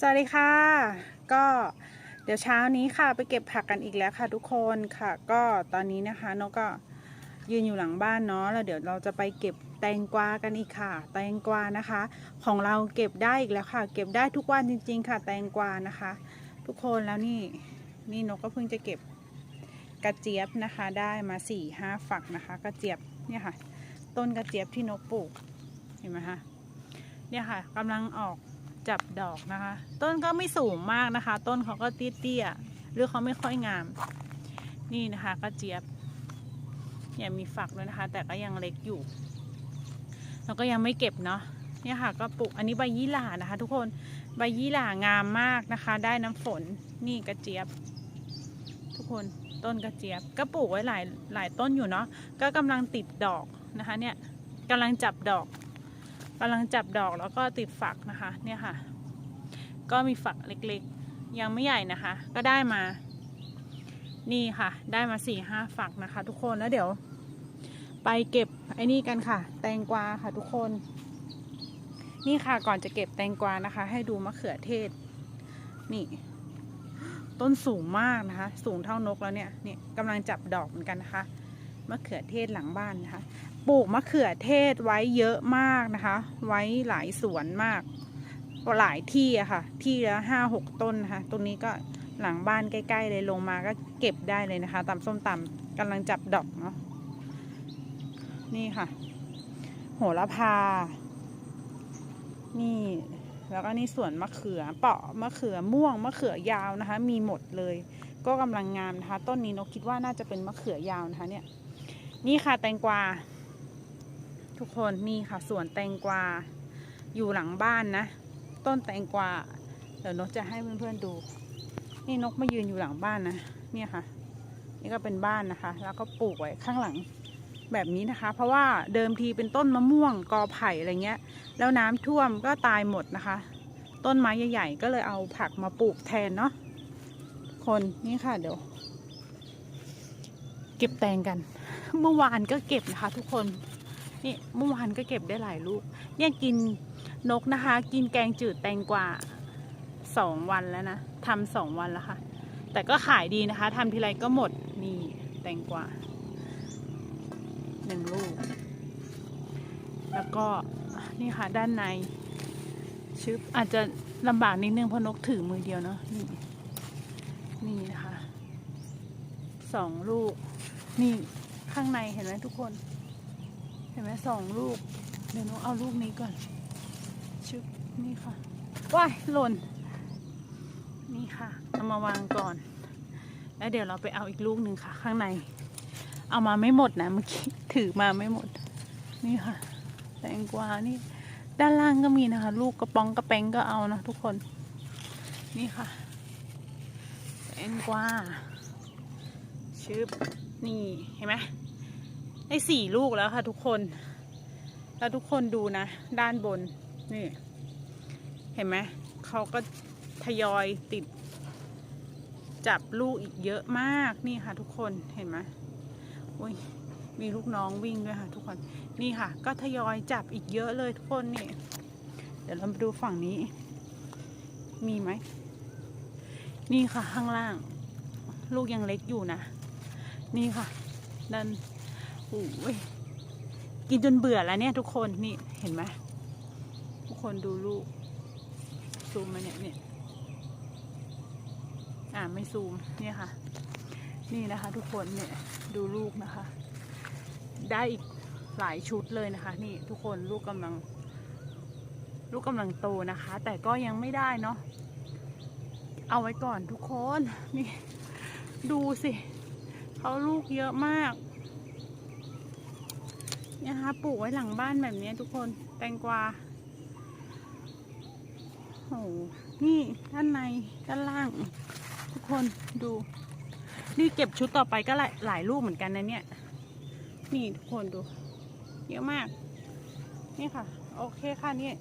สวัสดีค่ะ ก็เดี๋ยวเช้านี้ค่ะไปเก็บผักกันอีกแล้วค่ะทุกคนค่ะ ก็ตอนนี้นะคะนกก็ยืนอยู่หลังบ้านเนาะแล้วเดี๋ยวเราจะไปเก็บแตงกวากันอีกค่ะ แตงกวานะคะ ของเราเก็บได้อีกแล้วค่ะ เก็บได้ทุกวันจริง ๆ ค่ะ แตงกวานะคะ ทุกคนแล้วนี่นี่นกก็เพิ่งจะเก็บกระเจี๊ยบนะคะ ได้มาสี่ห้าฝักนะคะ กระเจี๊ยบเนี่ยค่ะ ต้นกระเจี๊ยบที่นกปลูกเห็นไหมคะเนี่ยค่ะกำลังออก จับดอกนะคะ ต้นก็ไม่สูงมากนะคะ ต้นเขาก็เตี้ยๆหรือเขาไม่ค่อยงาม นี่นะคะกระเจี๊ยบเนี่ยมีฝักด้วยนะคะ แต่ก็ยังเล็กอยู่แล้วก็ยังไม่เก็บเนาะเนี่ยค่ะก็ปลูกอันนี้ใบยี่หร่านะคะ ทุกคนใบยี่หร่างามมากนะคะ ได้น้ำฝนนี่กระเจี๊ยบ ทุกคนต้นกระเจี๊ยบ ก็ปลูกไว้หลายหลายต้นอยู่เนาะก็กำลังติดดอกนะคะ เนี่ยกำลังจับดอกำลังจับดอกแล้วก็ติดฝักนะคะ เนี่ยค่ะ ก็มีฝักเล็กๆ ยังไม่ใหญ่นะคะ ก็ได้มา นี่ค่ะ ได้มาสี่ห้าฝักนะคะ ทุกคนแล้วเดี๋ยว ไปเก็บไอ้นี่กันค่ะ แตงกวาค่ะทุกคน นี่ค่ะก่อนจะเก็บแตงกวานะคะ ให้ดูมะเขือเทศ นี่ ต้นสูงมากนะคะ สูงเท่านกแล้วเนี่ยนี่กำลังจับดอกเหมือนกันนะคะมะเขือเทศหลังบ้านนะคะ ปลูกมะเขือเทศไว้เยอะมากนะคะ ไว้หลายสวนมาก หลายที่อะค่ะ ที่ละห้าหกต้นนะคะตรงนี้ก็หลังบ้านใกล้ ๆ เลยลงมาก็เก็บได้เลยนะคะตำส้มตำกำลังจับดอกเนาะนี่ค่ะ โหระพา นี่ แล้วก็นี่สวนมะเขือเปาะมะเขือม่วงมะเขือยาวนะคะ มีหมดเลย ก็กำลังงามนะคะ ต้นนี้นกคิดว่าน่าจะเป็นมะเขือยาวนะคะเนี่ย นี่ค่ะแตงกวา ทุกคนนี่ค่ะสวนแตงกวาอยู่หลังบ้านนะ ต้นแตงกวาเดี๋ยวนกจะให้เพื่อนๆดู นี่นกมายืนอยู่หลังบ้านนะเนี่ยค่ะ นี่ก็เป็นบ้านนะคะ แล้วก็ปลูกไว้ข้างหลังแบบนี้นะคะ เพราะว่าเดิมทีเป็นต้นมะม่วงกอไผ่อะไรเงี้ย แล้วน้ำท่วมก็ตายหมดนะคะ ต้นไม้ใหญ่ๆก็เลยเอาผักมาปลูกแทนเนาะคนนี่ค่ะเดี๋ยว เก็บแตงกัน เมื่อวานก็เก็บนะคะ ทุกคน นี่เมื่อวานก็เก็บได้หลายลูก เนี่ยกินนกนะคะ กินแกงจืดแตงกวาสองวันแล้วนะทำสองวันแล้วค่ะ แต่ก็ขายดีนะคะทำทีไรก็หมดนี่แตงกวาหนึ่งลูก แล้วก็นี่ค่ะด้านในชึบอาจจะลำบากนิดนึงเพราะนกถือมือเดียวเนาะนี่นี่นะคะสองลูก นี่ข้างในเห็นไหมทุกคน เห็นไหมสองลูก เดี๋ยวนกเอาลูกนี้ก่อน ชึบนี่ค่ะ ว้ายหล่น นี่ค่ะ เอามาวางก่อน แล้วเดี๋ยวเราไปเอาอีกลูกหนึ่งค่ะ ข้างใน เอามาไม่หมดนะเมื่อกี้ถือมาไม่หมด นี่ค่ะ แตงกวา นี่ ด้านล่างก็มีนะคะ ลูกกระป๋องกระแปงก็เอานะทุกคน นี่ค่ะ แตงกวาชึบนี่ เห็นไหม ได้สี่ลูกแล้วค่ะทุกคน แล้วทุกคนดูนะ ด้านบน นี่ เห็นไหม เขาก็ทยอยติด จับลูกอีกเยอะมาก นี่ค่ะทุกคน เห็นไหมอุ้ยมีลูกน้องวิ่งด้วยค่ะทุกคน นี่ค่ะ ก็ทยอยจับอีกเยอะเลยทุกคนนี่ เดี๋ยวเรามาดูฝั่งนี้ มีไหม นี่ค่ะข้างล่าง ลูกยังเล็กอยู่นะ นี่ค่ะดัน กินจนเบื่อแล้วเนี่ยทุกคนนี่เห็นไหมทุกคนดูลูก ซูมมาเนี่ยเนี่ยอ่าไม่ซูมเนี่ยค่ะ นี่นะคะ ทุกคนเนี่ยดูลูกนะคะ ได้อีกหลายชุดเลยนะคะ นี่ทุกคนลูกกำลัง ลูกกำลังโตนะคะ แต่ก็ยังไม่ได้เนาะเอาไว้ก่อนทุกคน นี่ ดูสิเขาลูกเยอะมาก นะคะปลูกไว้หลังบ้านแบบนี้ทุกคนแตงกวาโอ้โหนี่ด้านในด้านล่าง ทุกคนดู นี่เก็บชุดต่อไปก็หลายหลายลูกเหมือนกันนะเนี่ย นี่ทุกคนดู เยอะมาก นี่ค่ะ โอเคค่ะนี่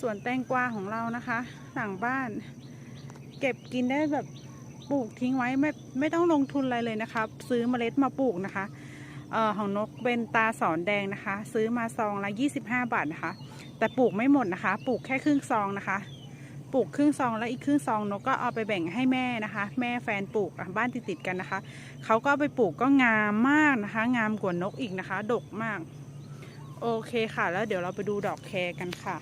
สวนแตงกวาของเรานะคะหลังบ้าน เก็บกินได้แบบปลูกทิ้งไว้ไม่ไม่ต้องลงทุนอะไรเลยนะคะ ซื้อเมล็ดมาปลูกนะคะ เอ่อของนกเป็นตาสอนแดงนะคะ ซื้อมาซองละ 25 บาทนะคะ แต่ปลูกไม่หมดนะคะ ปลูกแค่ครึ่งซองนะคะปลูกครึ่งซองแล้วอีกครึ่งซองนกก็เอาไปแบ่งให้แม่นะคะ แม่แฟนปลูกบ้านติดๆกันนะคะเขาก็ไปปลูกก็งามมากนะคะ งามกว่านกอีกนะคะ ดกมาก โอเคค่ะ แล้วเดี๋ยวเราไปดูดอกแคกันค่ะ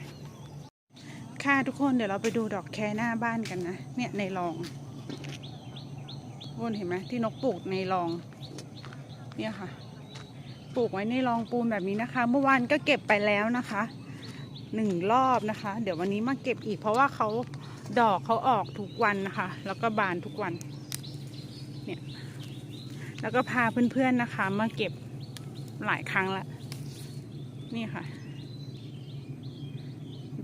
ค่ะทุกคนเดี๋ยวเราไปดูดอกแคหน้าบ้านกันนะเนี่ยในรองวนเห็นไหมที่นกปลูกในรอง เนี่ยค่ะ ปลูกไว้ในรองปูนแบบนี้นะคะ เมื่อวานก็เก็บไปแล้วนะคะหนึ่งรอบนะคะ เดี๋ยววันนี้มาเก็บอีกเพราะว่าเขาดอกเขาออกทุกวันนะคะ แล้วก็บานทุกวันเนี่ยแล้วก็พาเพื่อนๆนะคะ มาเก็บหลายครั้งละนี่ค่ะ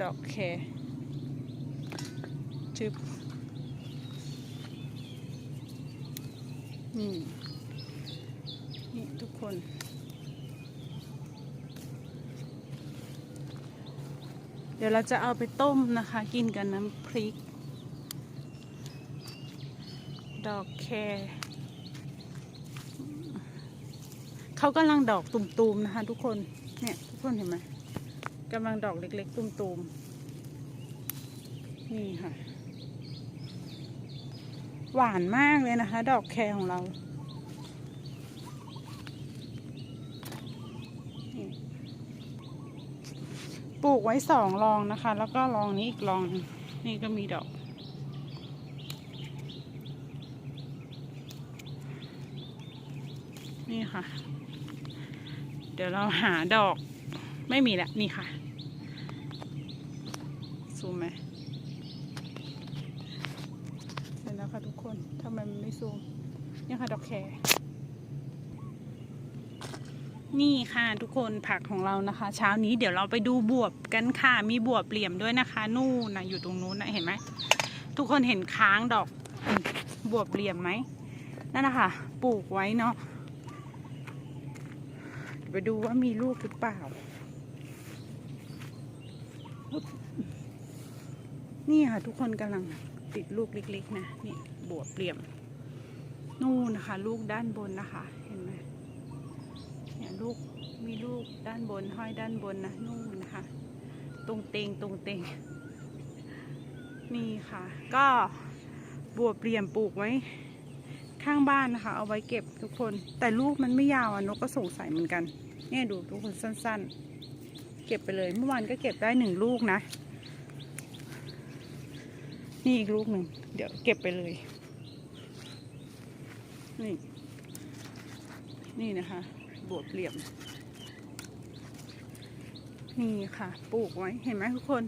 ดอกแครจึบนี่นี่ทุกคน เดี๋ยวเราจะเอาไปต้มนะคะ กินกับน้ำพริก ดอกแครเขากำลังดอกตุ่มๆนะคะ ทุกคนเนี่ยทุกคนเห็นไหมกำลังดอกเล็กๆ ตุ่มๆ นี่ค่ะ หวานมากเลยนะคะ ดอกแครของเรา ลูกไว้สองรองนะคะ แล้วก็รองนี้อีกรองนี่ก็มีดอก นี่ค่ะ เดี๋ยวเราหาดอกไม่มีแล้วนี่ค่ะซูมไหมเสร็จแล้วค่ะทุกคนทำไมมันไม่ซูมนี่ค่ะดอกแคร นี่ค่ะทุกคนผักของเรานะคะ เช้านี้เดี๋ยวเราไปดูบวบกันค่ะ มีบวบเหลี่ยมด้วยนะคะ นู่นนะอยู่ตรงนู้นนะเห็นไหมทุกคนเห็นค้างดอกบวบเหลี่ยมไหมนั่นนะคะปลูกไว้เนาะไปดูว่ามีลูกหรือเปล่า นี่ค่ะทุกคนกำลังติดลูกเล็ก ๆ นะนี่บวบเปลี่ยม นู่นนะคะ ลูกด้านบนนะคะ เห็นไหม ลูกมีลูกด้านบนห้อยด้านบนนะนู่นนะคะตรงเตงตรงเตงนี่ค่ะ ก็บวบเปลี่ยมปลูกไว้ข้างบ้านนะคะ เอาไว้เก็บทุกคน แต่ลูกมันไม่ยาวอะนกก็สงสัยเหมือนกันเนี่ยดูทุกคนสั้น ๆ เก็บไปเลย เมื่อวานก็เก็บได้หนึ่งลูกนะ นี่อีกลูกหนึ่งเดี๋ยวเก็บไปเลยนี่นี่นะคะ บวบเหลี่ยม นี่ค่ะ ปลูกไว้เห็นไหมทุกคน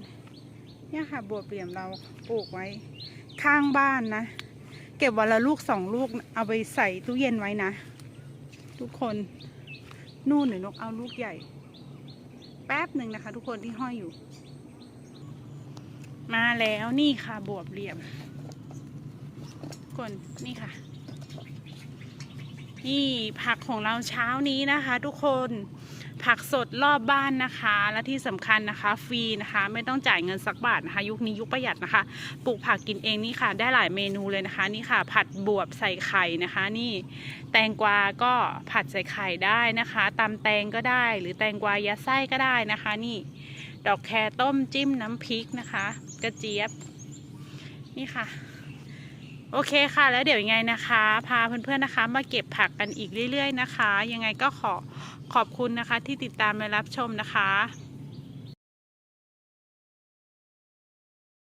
เนี่ยค่ะบวบเหลี่ยมเราปลูกไว้ ข้างบ้านนะ เก็บวันละลูกสองลูกเอาไปใส่ตู้เย็นไว้นะ ทุกคนนู่นหรือนกเอาลูกใหญ่ แป๊บหนึ่งนะคะ ทุกคนที่ห้อยอยู่ มาแล้วนี่ค่ะบวบเหลี่ยมทุกคนนี่ค่ะ นี่ผักของเราเช้านี้นะคะ ทุกคนผักสดรอบบ้านนะคะ และที่สำคัญนะคะฟรีนะคะ ไม่ต้องจ่ายเงินสักบาทนะคะ ยุคนี้ยุคประหยัดนะคะปลูกผักกินเองนี่ค่ะ ได้หลายเมนูเลยนะคะ นี่ค่ะ ผัดบวบใส่ไข่นะคะ นี่แตงกวาก็ผัดใส่ไข่ได้นะคะตำแตงก็ได้ หรือแตงกวายัดไส้ก็ได้นะคะ นี่ ดอกแครต้มจิ้มน้ำพริกนะคะ กระเจี๊ยบ นี่ค่ะ โอเคค่ะ แล้วเดี๋ยวยังไงนะคะ พาเพื่อนๆนะคะ มาเก็บผักกันอีกเรื่อย ๆ นะคะ ยังไงก็ขอขอบคุณนะคะที่ติดตามและรับชมนะคะ